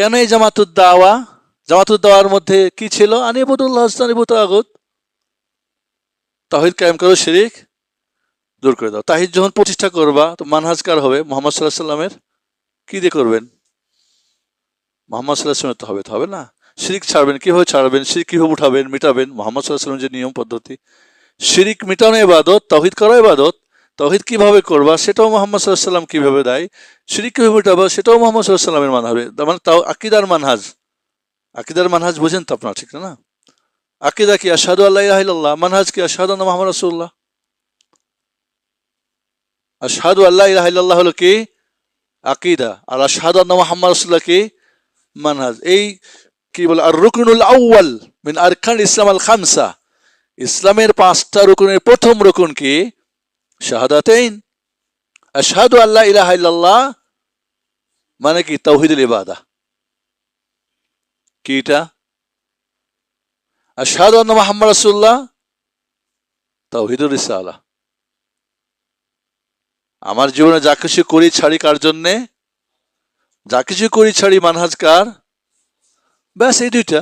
কেন এই জামাতুদ দাওয়া জামাতুদ দাওয়ার মধ্যে কি ছিল? আনিবুদুল্লাহ আনিবুত আগত তাহিদ কায়েম করো, শিরিক দূর করে দাও। তাহিদ যখন প্রতিষ্ঠা করবা, তো মানহাজকার হবে? মোহাম্মদ সাল্লাহ সাল্লামের কি দিয়ে করবেন? মোহাম্মদ সাল্লাহ সাল্লামের তো হবে তো হবে না? শিরিক ছাড়বেন, কীভাবে ছাড়বেন? শিরিক কীভাবে উঠাবেন? মিটাবেন? মোহাম্মদ সাল্লাহ সাল্লামের যে নিয়ম পদ্ধতি শিরিক মিটানো ইবাদত, তহিদ করা ইবাদত তহিদ কীভাবে করবা, সেটাও মোহাম্মদ সাল্লাহ সাল্লাম কীভাবে দেয়, শিরিক কীভাবে উঠাবা, সেটাও মোহাম্মদ সাল্লাহ সাল্লামের মান হবে তার মানে তাও আকিদার মানহাজ। আকিদার মানহাজ বোঝেন তো আপনার, ঠিক না? আকিদা কি আসাদু আল্লাহ মানহাজ কি আসাদু মোহাম্মদ রাসুল্লাহ আসাদু আল্লাহ ইলাহিল্লাহ হলো কি? আকিদা। আর আসাদু মোহাম্মদ রাসুল্লাহ কি? মানহাজ। এই কি বলে আর রুকনুল আউয়াল মিন আরকান ইসলাম আল খামসা। ইসলামের পাঁচটা রুকুনের প্রথম রুকুন কি? শাহাদাতেইন। আশহাদু আল্লাহ ইলাহা ইল্লাল্লাহ মানে কি? তাওহিদুল ইবাদা। কি এটা? আশহাদু আন্না মুহাম্মদ রাসূলুল্লাহ, তাওহিদুর রিসালা। আমার জীবনে যা কিছু করি ছাড়ি কার জন্যে? যা কিছু করি ছাড়ি মানহাজ কার? ব্যাস, এই দুইটা।